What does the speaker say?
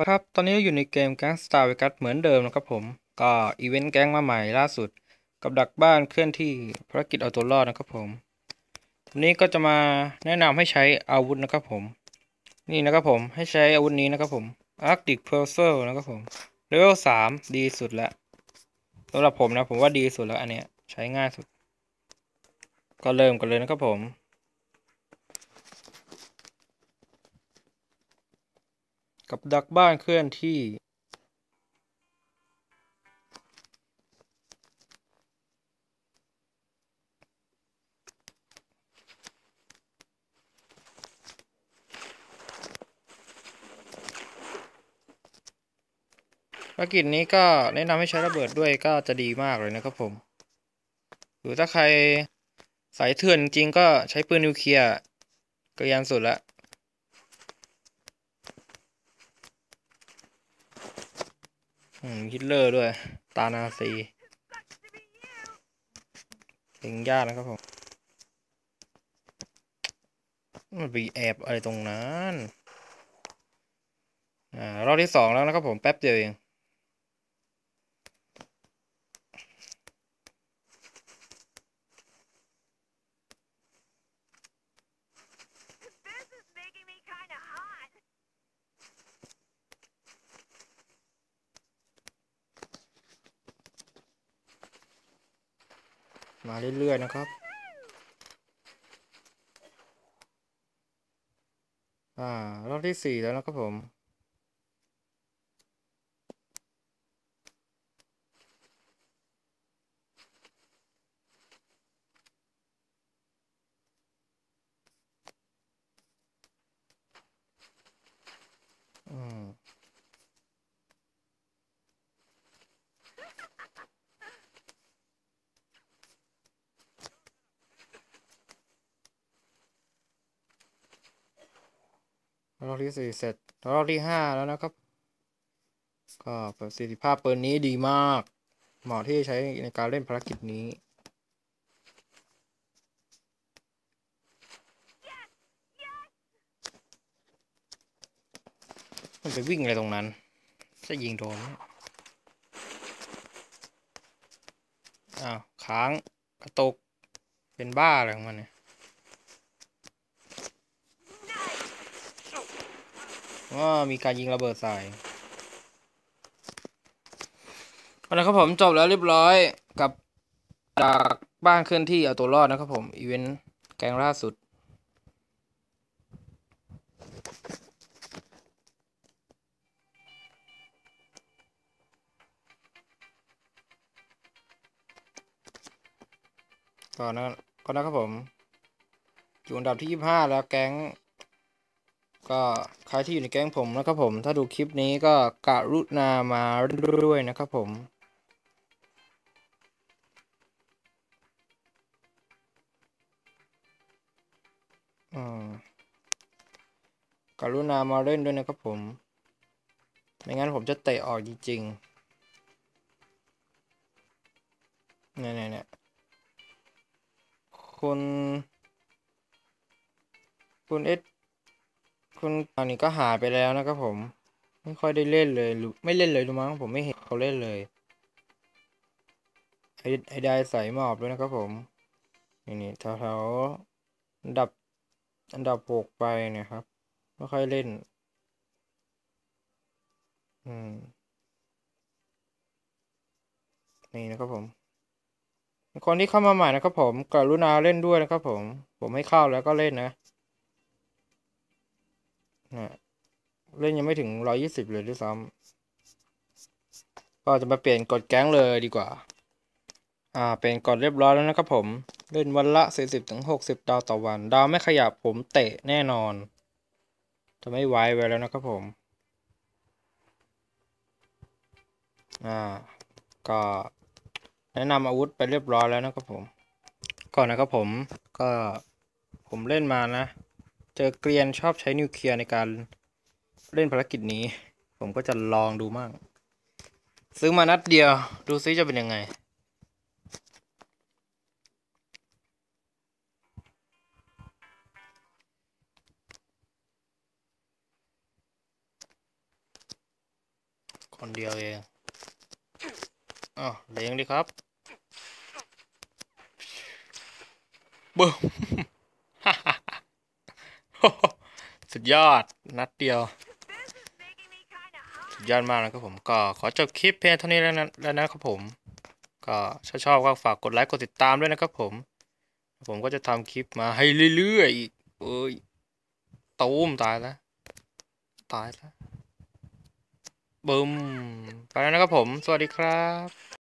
ครับ ตอนนี้อยู่ในเกม Gangstar Vegas เหมือนเดิมนะครับผม ก็อีเวนต์แก๊งมาใหม่ล่าสุด กับดักบ้านเคลื่อนที่ภารกิจเอาตัวรอดนะครับผมวันนี้ก็จะมาแนะนำให้ใช้อาวุธนะครับผม นี่นะครับผมให้ใช้อาวุธนี้นะครับผม Arctic Pulsar นะครับผมเลเวลสามดีสุดแล้วสำหรับผมนะผมว่าดีสุดแล้วอันเนี้ยใช้ง่ายสุด ก็เริ่มกันเลยนะครับผม กับดักบ้านเคลื่อนที่ ภารกิจนี้ก็แนะนำให้ใช้ระเบิดด้วยก็จะดีมากเลยนะครับผม หรือถ้าใครสายเถื่อนจริงก็ใช้ปืนนิวเคลียร์ก็ยันสุดละ อืมฮิตเลอร์ด้วย ตานาซีเล็งยากนะครับผม มันไปแอบอะไรตรงนั้น อ่ารอบที่สองแล้วนะครับผม แป๊บเดียวเอง มาเรื่อยๆนะครับ อ่ารอบที่สี่แล้วนะครับผม รอบที่สี่เสร็จรอบที่ห้าแล้วนะครับ ก็ประสิทธิภาพปืนนี้ดีมาก เหมาะที่จะใช้ในการเล่นภารกิจนี้มันไปวิ่งอะไรตรงนั้น จะยิงโดนอ้าวค้างกระตก เป็นบ้าอะไรของมันเนี่ย ว่ามีการยิงระเบิดใส่เอาละครับผมจบแล้วเรียบร้อยกับจากบ้านเคลื่อนที่เอาตัวรอดนะครับผมอีเวนต์แกงล่าสุดก่อนนะก่อนนะครับผมอยู่อันดับที่ยี่ห้าแล้วแก๊ง ก็ใครที่อยู่ในแก๊งผมนะครับผม ถ้าดูคลิปนี้ก็กรุณามาด้วยนะครับผมกรุณามาเล่นด้วยนะครับผม ไม่งั้นผมจะเตะออกจริงๆเนี่ยเนี่ยเนี่ยคุณ คุณเอส คุณตอนนี้ก็หายไปแล้วนะครับผม ไม่ค่อยได้เล่นเลยหรือไม่เล่นเลยรู้มั้งผมไม่เห็นเขาเล่นเลยไอไอได้ใส่หมอบด้วยนะครับผม นี่นี่แถวๆอันดับอันดับหกไปเนี่ยครับ ไม่ค่อยเล่น อืม นี่นะครับผม คนที่เข้ามาใหม่นะครับผมกรุณาเล่นด้วยนะครับผม ผมให้เข้าแล้วก็เล่นนะ นะเล่นยังไม่ถึงร้อยี่สิบเลยด้วยซ้ำก็จะมาเปลี่ยนกฎแก๊งเลยดีกว่า อ่า เป็นกฎเรียบร้อยแล้วนะครับผม เล่นวันละสี่สิบถึงหกสิบดาวต่อวัน ดาวไม่ขยับผมเตะแน่นอน จะไม่ไว้ไว้แล้วนะครับผม อ่า ก็แนะนำอาวุธไปเรียบร้อยแล้วนะครับผม ก่อนนะครับผม ก็ผมเล่นมานะ เจอเกรียนชอบใช้นิวเคลียร์ในการเล่นภารกิจนี้ ผมก็จะลองดูมั่งซื้อมานัดเดียว ดูซิจะเป็นยังไง คนเดียวเองอ้าวเลี้ยงดิครับบึ้ม สุดยอดนัดเดียว สุดยอดมากนะครับผมก็ขอจบคลิปเพียงเท่านี้แล้วนะแล้วนะครับผม ก็ถ้าชอบก็ฝากกดไลค์กดติดตามด้วยนะครับผม ผมก็จะทำคลิปมาให้เรื่อยๆอีกเอ้ยตูมตายแล้วตายแล้วบึมไปแล้วนะครับผม สวัสดีครับ